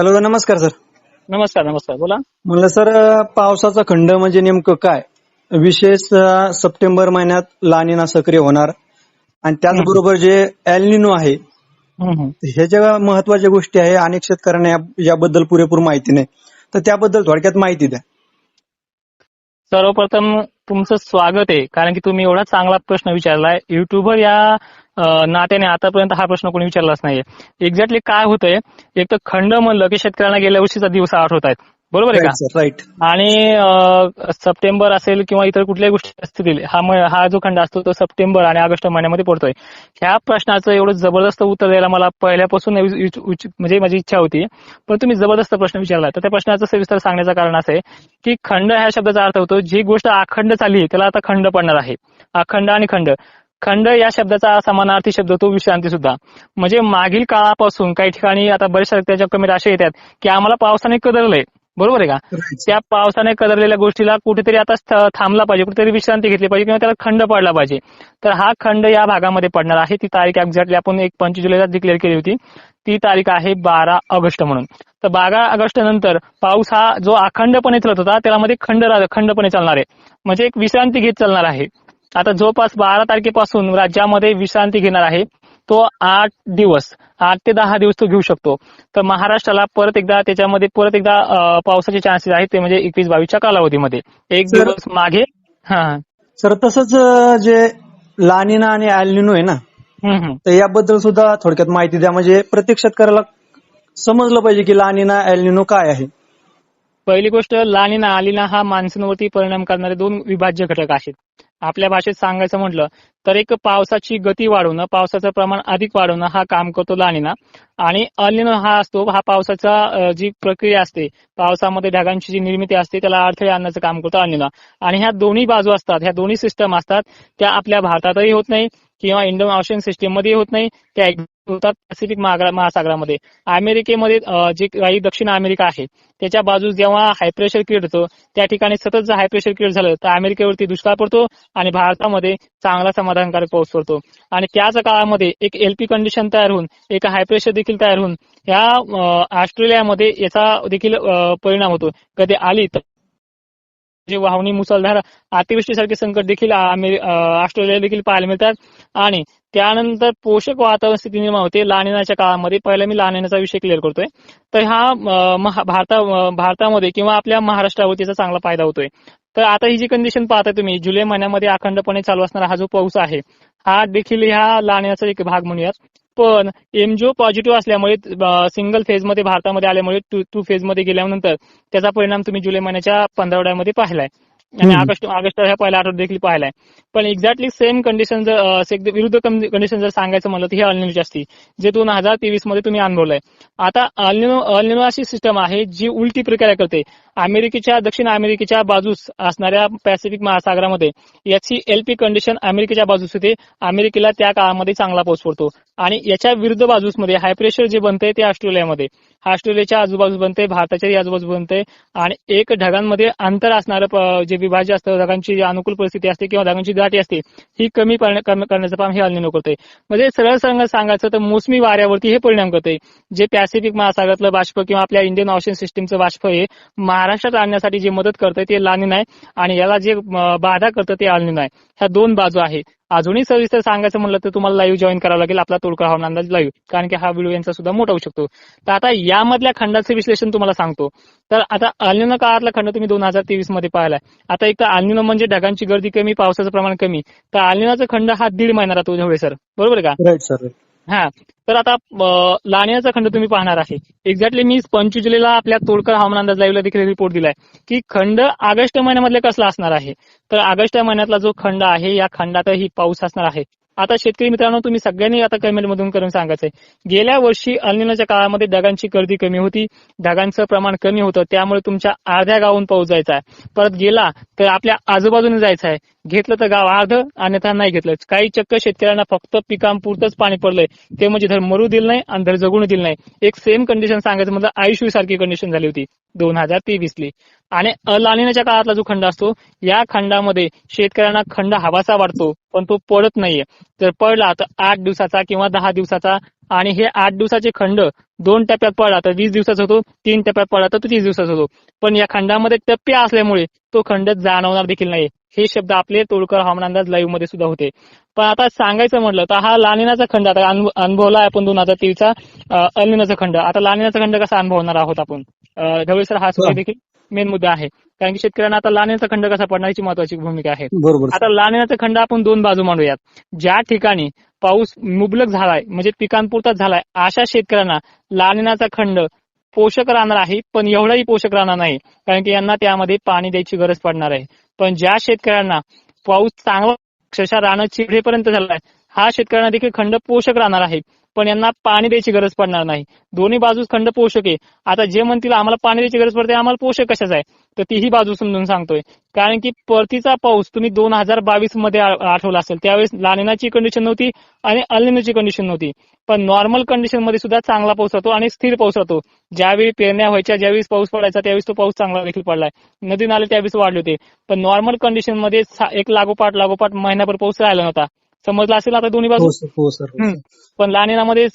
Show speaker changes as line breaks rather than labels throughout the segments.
Hello नमस्कार sir.
नमस्कार नमस्कार. बोला.
म्हणलं सर पावसाचा खंड म्हणजे नेमकं काय? विशेष सप्टेंबर महिन्यात लानिना सक्रिय होणार. आणि त्याचबरोबर जे एलनिनो आहे. हे ज्या महत्त्वाच्या गोष्टी आहे अनेक शेतकऱ्यांना याबद्दल पुरेपूर माहिती नाही. तर त्याबद्दल थोडक्यात माहिती द्या.
सर्वप्रथम तुमचं स्वागत आहे कारण की तुम्ही एवढा चांगला प्रश्न विचारलाय. युट्यूबर या नात्याने आतापर्यंत हा प्रश्न कोणी विचारलाच नाहीये. एक्झॅक्टली काय होतंय? एक तर खंड म्हणलं की शेतकऱ्यांना गेल्या वर्षीचा दिवस आठवत आहेत. बरोबर आहे का?
राईट
आणि सप्टेंबर असेल किंवा इतर कुठल्याही गोष्टी असतील हा हा जो खंड असतो तो सप्टेंबर आणि ऑगस्ट महिन्यामध्ये पडतोय. ह्या प्रश्नाचं एवढं जबरदस्त उत्तर द्यायला मला पहिल्यापासून म्हणजे माझी इच्छा होती. पण तुम्ही जबरदस्त प्रश्न विचारला तर त्या प्रश्नाचं सविस्तर सांगण्याचं कारण असं आहे की खंड ह्या शब्दाचा अर्थ होतो जी गोष्ट अखंड चालली त्याला आता खंड पडणार आहे. अखंड आणि खंड. खंड या शब्दाचा समानार्थी शब्द तो विश्रांती सुद्धा. म्हणजे मागील काळापासून काही ठिकाणी आता बरेचशा त्याच्या कमी असे येतात की आम्हाला पावसाने कदरलंय. बरोबर आहे का? त्या पावसाने कदरलेल्या गोष्टीला कुठेतरी आता थांबला पाहिजे कुठेतरी विश्रांती घेतली पाहिजे किंवा त्याला खंड पडला पाहिजे. तर हा खंड या भागामध्ये पडणार आहे. ती तारीख एक्झॅक्टली आपण एक पंचवीस जुलैला डिक्लेअर केली होती. ती तारीख आहे बारा ऑगस्ट म्हणून. तर बारा ऑगस्ट नंतर पाऊस हा जो अखंडपणे चालत होता त्याला मध्ये खंड खंडपणे चालणार आहे. म्हणजे एक विश्रांती घेत चालणार आहे. आता जवळपास बारा तारखेपासून राज्यामध्ये विश्रांती घेणार आहे. तो आठ दिवस आठ ते दहा दिवस तो घेऊ शकतो. तर महाराष्ट्राला परत एकदा त्याच्यामध्ये परत एकदा पावसाचे चान्सेस आहेत ते म्हणजे एकवीस बावीसच्या कालावधीमध्ये. एक दिवस मागे हा.
सर तसंच जे लानिना आणि एलनिनो आहे ना. तर याबद्दल सुद्धा थोडक्यात माहिती द्या. म्हणजे प्रत्येक शेतकऱ्याला समजलं पाहिजे की लानिना एलनिनो काय आहे.
पहिली गोष्ट लानिना आलिना हा मान्सूनवरती परिणाम करणारे दोन विभाज्य घटक आहेत. आपल्या भाषेत सांगायचं म्हटलं तर एक पावसाची गती वाढवणं पावसाचं प्रमाण अधिक वाढवणं हा काम करतो लानिना आणि अलिनो हा असतो हा पावसाचा जी प्रक्रिया असते पावसामध्ये ढगांची जी निर्मिती असते त्याला अडथळे आणण्याचं काम करतो अलिना आणि ह्या दोन्ही बाजू असतात ह्या दोन्ही सिस्टम असतात त्या आपल्या भारतातही होत नाही किंवा इंडो ऑशियन सिस्टीममध्ये होत नाही त्या होतात पॅसिफिक महासागरामध्ये. अमेरिकेमध्ये जे काही दक्षिण अमेरिका आहे त्याच्या बाजूस जेव्हा हाय प्रेशर क्रिएट होतो त्या ठिकाणी सतत जर हाय प्रेशर क्रिएट झालं तर अमेरिकेवरती दुष्काळ पडतो आणि भारतामध्ये चांगला समाधानकारक पाऊस पडतो. आणि त्याच काळामध्ये एक एलपी कंडिशन तयार होऊन एक हाय प्रेशर देखील तयार होऊन ह्या ऑस्ट्रेलियामध्ये याचा देखील परिणाम होतो. कधी आली तर जी वाहनी मुसळधार अतिवृष्टीसारखे संकट देखील ऑस्ट्रेलियाला देखील पाहायला मिळतात. आणि त्यानंतर पोषक वातावरण स्थिती निर्माण होते. लानिनाच्या काळामध्ये पहिला मी लानिनाचा विषय क्लिअर करतोय. तर हा महा- भारता भारतामध्ये किंवा आपल्या महाराष्ट्रावर त्याचा चांगला फायदा होतोय. तर आता ही जी कंडिशन पाहता तुम्ही जुलै महिन्यामध्ये अखंडपणे चालू असणारा हा जो पाऊस आहे हा देखील ह्या लानिनाचा एक भाग म्हणूयात. पण एमजीओ पॉझिटिव्ह असल्यामुळे सिंगल फेजमध्ये भारतामध्ये आल्यामुळे टू टू फेजमध्ये गेल्यानंतर त्याचा परिणाम तुम्ही जुलै महिन्याच्या पंधरवड्यामध्ये पाहिलाय. आणि. ऑगस्ट ऑगस्ट ह्या पहिल्या आठवड्यात देखील पाहिलाय. पण एक्झॅक्टली सेम कंडिशन जर विरुद्ध कंडिशन जर सांगायचं म्हणलं तर ही अल्निनोची असती जे दोन हजार तेवीसमध्ये तुम्ही अनुभवलंय. आता अल्निनो अल्निनो अशी सिस्टम आहे जी उलटी प्रक्रिया करते. अमेरिकेच्या दक्षिण अमेरिकेच्या बाजूस असणाऱ्या पॅसिफिक महासागरामध्ये याची एलपी कंडिशन अमेरिकेच्या बाजूस होते. अमेरिकेला त्या काळामध्ये चांगला पाऊस पडतो. आणि याच्या विरुद्ध बाजूसमध्ये हाय प्रेशर जे बनतंय ते ऑस्ट्रेलियामध्ये. ऑस्ट्रेलियाच्या आजूबाजूस बनते भारताच्या आजूबाजू बनते आणि एक ढगांमध्ये अंतर असणारं प- जे विभाज्य असतं ढगांची जी अनुकूल परिस्थिती असते किंवा ढगांची दाटी असते ही कमी कमी करण्याचं काम हे अल्निनो करते म्हणजे सरळ सरळ सांगायचं तर मोसमी वाऱ्यावरती हे परिणाम करते जे पॅसिफिक महासागरातलं बाष्प किंवा आपल्या इंडियन ऑशियन सिस्टीमचं बाष्प हे महाराष्ट्रात आणण्यासाठी जे मदत करतं ते लानिन आहे आणि याला जे बाधा करतं ते अल्निनो आहे. ह्या दोन बाजू आहे. अजूनही सविस्तर सांगायचं म्हणलं तर तुम्हाला लाईव्ह जॉईन करावं लागेल. आपला तोडका हवामान अंदाज लाईव्ह कारण की हा व्हिडिओ यांचा सुद्धा मोठा होऊ शकतो. तर आता यामधल्या खंडाचं विश्लेषण तुम्हाला सांगतो. तर आता अल्निनो काळातला खंड तुम्ही दोन हजार तेवीसमध्ये पाहिलाय. आता एक तर अल्निनो म्हणजे ढगांची गर्दी कमी पावसाचं प्रमाण कमी. तर अल्निनाचा खंड हा दीड महिना राहतो सर. बरोबर का?
राईट सर
हा. तर आता लाण्याचा खंड तुम्ही पाहणार आहे. एक्झॅक्टली मी पंचवीस जुलैला आपल्या तोडकर हवामान अंदाज लाईव्हला देखील रिपोर्ट दिलाय. की खंड ऑगस्ट महिन्यामधले कसला असणार आहे? तर ऑगस्ट महिन्यातला जो खंड आहे या खंडातही पाऊस असणार आहे. आता शेतकरी मित्रांनो तुम्ही सगळ्यांनी आता कमेंट मधून करून सांगायचंय. गेल्या वर्षी अल्निनोच्या काळामध्ये ढगांची गर्दी कमी होती. ढगांचं प्रमाण कमी होतं. त्यामुळे तुमच्या अर्ध्या गावून पाऊस जायचा. आहे परत गेला तर आपल्या आजूबाजूने जायचं आहे. घेतलं तर गाव अर्ध अन्यथा नाही घेतलं. काही चक्क शेतकऱ्यांना फक्त पिकांपुरतंच पाणी पडलंय. ते म्हणजे धर मरू दिलं नाही आणि धर जगून दिलं नाही. एक सेम कंडिशन सांगायचं म्हणजे आयुष्य सारखी कंडिशन झाली होती. दोन हजार तेवीसली. आणि अलानिनाच्या काळातला जो खंड असतो या खंडामध्ये शेतकऱ्यांना खंड हवासा वाटतो पण तो पडत नाहीये. जर पडला तर आठ दिवसाचा किंवा दहा दिवसाचा आणि हे आठ दिवसाचे खंड दोन टप्प्यात पडला तर वीस दिवसाचा होतो तीन टप्प्यात पडला तर तो तीस दिवसाचा होतो. पण या खंडामध्ये टप्पे असल्यामुळे तो खंड जाणवणार देखील नाही हे शब्द आपले तोडकर हवामान अंदाज लाईव्हमध्ये सुद्धा होते. पण आता सांगायचं म्हटलं तर हा लानिनाचा खंड आता अनु- अनुभवला आपण दोन हजार तेवीसचा अलिनाचा खंड. आता लानिनाचा खंड कसा अनुभवणार आहोत आपण? अं, ढवळे सर हा सुद्धा. देखील मेन मुद्दा आहे. कारण की शेतकऱ्यांना आता लानिनाचा खंड कसा पडणार याची महत्वाची भूमिका आहे.
बरोबर.
आता लानिनाचा खंड आपण दोन बाजू मांडूयात. ज्या ठिकाणी पाऊस मुबलक झालाय म्हणजे पिकांपुरताच झालाय अशा शेतकऱ्यांना लानिनाचा खंड पोषक राहणार आहे पण एवढाही पोषक राहणार नाही. कारण की यांना त्यामध्ये पाणी द्यायची गरज पडणार आहे. पण ज्या शेतकऱ्यांना पाऊस चांगला अक्षरशः रानं चिरेपर्यंत झालाय हा शेतकऱ्यांना देखील खंड पोषक राहणार आहे. पण यांना पाणी द्यायची गरज पडणार नाही. दोन्ही बाजूस खंड पोषक आहे. आता जे म्हणतील आम्हाला पाणी द्यायची गरज पडते आम्हाला पोषक कशाच आहे? तर तीही बाजू समजून सांगतोय. कारण की परतीचा पाऊस तुम्ही दोन हजार बावीसमध्ये आठवला असेल. त्यावेळेस लानिनाची कंडिशन नव्हती आणि अलिनाची कंडिशन नव्हती. पण नॉर्मल कंडिशनमध्ये सुद्धा चांगला पाऊस राहतो आणि स्थिर पाऊस राहतो. ज्यावेळी पेरण्या व्हायच्या ज्यावेळी पाऊस पडायचा त्यावेळेस तो पाऊस चांगला देखील पडलाय. नदी नाले त्यावेळेस वाढले होते. पण नॉर्मल कंडिशनमध्ये एक लागोपाठ लागोपाठ महिनाभर पाऊस राहिला नव्हता. समजला असेल आता दोन्ही बाजू?
हो सर हो
हम्म. पण लानिनामध्ये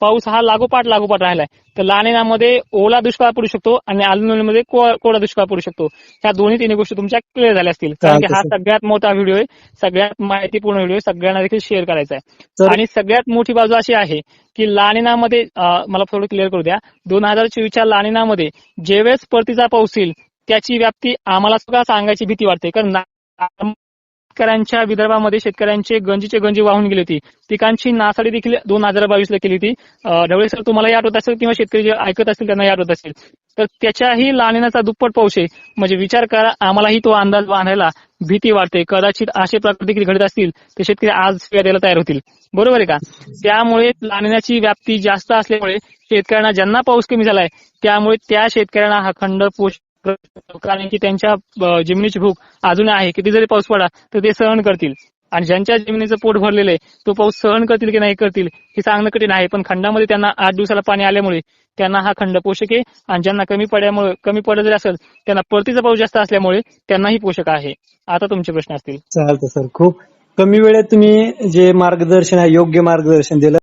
पाऊस हा लागोपाठ लागोपाठ राहिलाय. तर लानिनामध्ये ओला दुष्काळ पडू शकतो आणि अलिनोमध्ये कोरडा दुष्काळ पडू शकतो. ह्या दोन्ही तिन्ही गोष्टी तुमच्या क्लिअर झाल्या असतील. कारण की हा सगळ्यात मोठा व्हिडिओ आहे. सगळ्यात माहितीपूर्ण व्हिडिओ आहे. सगळ्यांना देखील शेअर करायचा आहे. आणि सगळ्यात मोठी बाजू अशी आहे की लानिनामध्ये मला थोडं क्लिअर करू द्या. दोन हजार चोवीसच्या लानिनामध्ये ज्यावेळेस परतीचा पाऊस येईल त्याची व्याप्ती आम्हाला सुद्धा सांगायची भीती वाटते. कारण शेतकऱ्यांच्या विदर्भामध्ये शेतकऱ्यांचे गंजीचे गंजी वाहून गेली होती. पिकांची नासाडी देखील दोन हजार बावीसला केली होती. ढवळे सर तुम्हाला याद होत असेल किंवा शेतकरी जे ऐकत असतील त्यांना याद होत असेल. तर त्याच्याही लानिनाचा दुप्पट पाऊस आहे. म्हणजे विचार करा आम्हालाही तो अंदाज बांधायला भीती वाटते. कदाचित असे प्रकार देखील घडत असतील तर शेतकरी आज द्यायला तयार होतील. बरोबर आहे का? त्यामुळे लाणण्याची व्याप्ती जास्त असल्यामुळे शेतकऱ्यांना ज्यांना पाऊस कमी झालाय त्यामुळे त्या शेतकऱ्यांना हा खंड पोष कारण की त्यांच्या जमिनीची भूक अजून आहे. किती जरी पाऊस पडला तर ते सहन करतील. आणि ज्यांच्या जमिनीचं पोट भरलेलं आहे तो पाऊस सहन करतील की नाही करतील हे सांगणं कठीण आहे. पण खंडामध्ये त्यांना आठ दिवसाला पाणी आल्यामुळे त्यांना हा खंड पोषक आहे. आणि ज्यांना कमी पडल्यामुळे कमी पडत जरी असेल त्यांना परतीचा पाऊस जास्त असल्यामुळे त्यांनाही पोषक आहे. आता तुमचे प्रश्न असतील.
चालतं सर. खूप कमी वेळेत तुम्ही जे मार्गदर्शन आहे योग्य मार्गदर्शन दिलं.